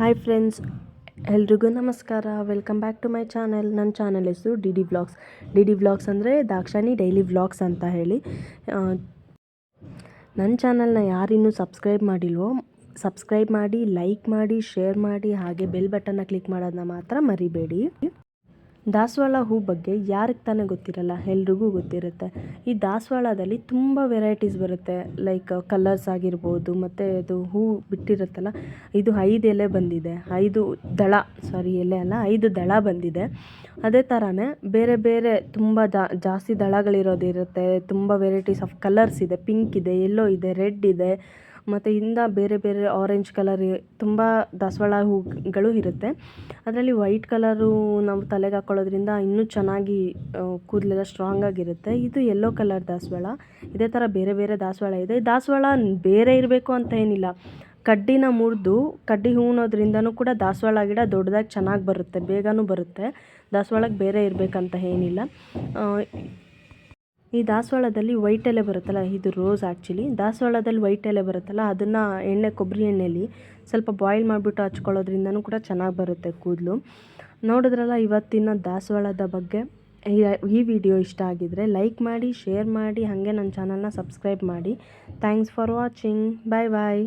Hi friends, ಎಲ್ರಿಗೂ ನಮಸ್ಕಾರ. Welcome back to my channel ನನ್ನ ಚಾನಲ್ ಹೆಸರು D D vlogs. D D vlogs ಅಂದರೆ ದಾಕ್ಷಾಣಿ ಡೈಲಿ ವ್ಲಾಗ್ಸ್ ಅಂತ ಹೇಳಿ. ನನ್ನ ಚಾನಲ್ನ ಯಾರಿನ್ನೂ ಸಬ್ಸ್ಕ್ರೈಬ್ ಮಾಡಿಲ್ವೋ ಸಬ್ಸ್ಕ್ರೈಬ್ ಮಾಡಿ ಲೈಕ್ ಮಾಡಿ ಶೇರ್ ಮಾಡಿ, ಹಾಗೆ ಬೆಲ್ ಬಟನ್ನ ಕ್ಲಿಕ್ ಮಾಡೋದನ್ನ ಮಾತ್ರ ಮರಿಬೇಡಿ. ದಾಸವಾಳ ಹೂ ಬಗ್ಗೆ ಯಾರಿಗೆ ತಾನೇ ಗೊತ್ತಿರಲ್ಲ, ಎಲ್ರಿಗೂ ಗೊತ್ತಿರುತ್ತೆ. ಈ ದಾಸವಾಳದಲ್ಲಿ ತುಂಬ ವೆರೈಟೀಸ್ ಬರುತ್ತೆ. ಲೈಕ್ ಕಲರ್ಸ್ ಆಗಿರ್ಬೋದು, ಮತ್ತು ಅದು ಹೂ ಬಿಟ್ಟಿರುತ್ತಲ್ಲ, ಇದು ಐದು ಎಲೆ ಬಂದಿದೆ. ಐದು ದಳ ಸಾರಿ ಎಲೆ ಅಲ್ಲ, ಐದು ದಳ ಬಂದಿದೆ. ಅದೇ ಥರನೇ ಬೇರೆ ಬೇರೆ ತುಂಬ ಜಾಸ್ತಿ ದಳಗಳಿರೋದಿರುತ್ತೆ. ತುಂಬ ವೆರೈಟೀಸ್ ಆಫ್ ಕಲರ್ಸ್ ಇದೆ. ಪಿಂಕ್ ಇದೆ ಯೆಲ್ಲೋ ಇದೆ ರೆಡ್ ಇದೆ. ಮತ್ತು ಇಂದ ಬೇರೆ ಬೇರೆ ಆರೆಂಜ್ ಕಲರ್ ತುಂಬ ದಾಸವಾಳ ಹೂಗಳು ಇರುತ್ತೆ. ಅದರಲ್ಲಿ ವೈಟ್ ಕಲರು ನಾವು ತಲೆಗೆ ಹಾಕ್ಕೊಳ್ಳೋದ್ರಿಂದ ಇನ್ನೂ ಚೆನ್ನಾಗಿ ಕೂದಲೆಲ್ಲ ಸ್ಟ್ರಾಂಗ್ ಆಗಿರುತ್ತೆ. ಇದು ಯೆಲ್ಲೋ ಕಲರ್ ದಾಸವಾಳ. ಇದೇ ಥರ ಬೇರೆ ಬೇರೆ ದಾಸವಾಳ ಇದೆ. ದಾಸವಾಳ ಬೇರೆ ಇರಬೇಕು ಅಂತ ಏನಿಲ್ಲ. ಕಡ್ಡಿನ ಮುರಿದು, ಕಡ್ಡಿ ಹೂಣೋದ್ರಿಂದನೂ ಕೂಡ ದಾಸವಾಳ ಗಿಡ ದೊಡ್ಡದಾಗಿ ಚೆನ್ನಾಗಿ ಬರುತ್ತೆ, ಬೇಗನೂ ಬರುತ್ತೆ. ದಾಸವಾಳಕ್ಕೆ ಬೇರೆ ಇರಬೇಕಂತ ಏನಿಲ್ಲ. ಈ ದಾಸವಾಳದಲ್ಲಿ ವೈಟ್ ಎಲೆ ಬರುತ್ತಲ್ಲ, ಇದು ರೋಸ್ ಆ್ಯಕ್ಚುಲಿ ದಾಸವಾಳದಲ್ಲಿ ವೈಟ್ ಎಲೆ ಬರುತ್ತಲ್ಲ, ಅದನ್ನು ಎಣ್ಣೆ, ಕೊಬ್ಬರಿ ಎಣ್ಣೆಲಿ ಸ್ವಲ್ಪ ಬಾಯ್ಲ್ ಮಾಡಿಬಿಟ್ಟು ಹಚ್ಕೊಳ್ಳೋದ್ರಿಂದನೂ ಕೂಡ ಚೆನ್ನಾಗಿ ಬರುತ್ತೆ ಕೂದಲು. ನೋಡಿದ್ರಲ್ಲ, ಇವತ್ತಿನ ದಾಸವಾಳದ ಬಗ್ಗೆ ಈ ವಿಡಿಯೋ ಇಷ್ಟ ಆಗಿದರೆ ಲೈಕ್ ಮಾಡಿ ಶೇರ್ ಮಾಡಿ, ಹಾಗೆ ನನ್ನ ಚಾನಲ್ನ ಸಬ್ಸ್ಕ್ರೈಬ್ ಮಾಡಿ. Thanks for watching bye bye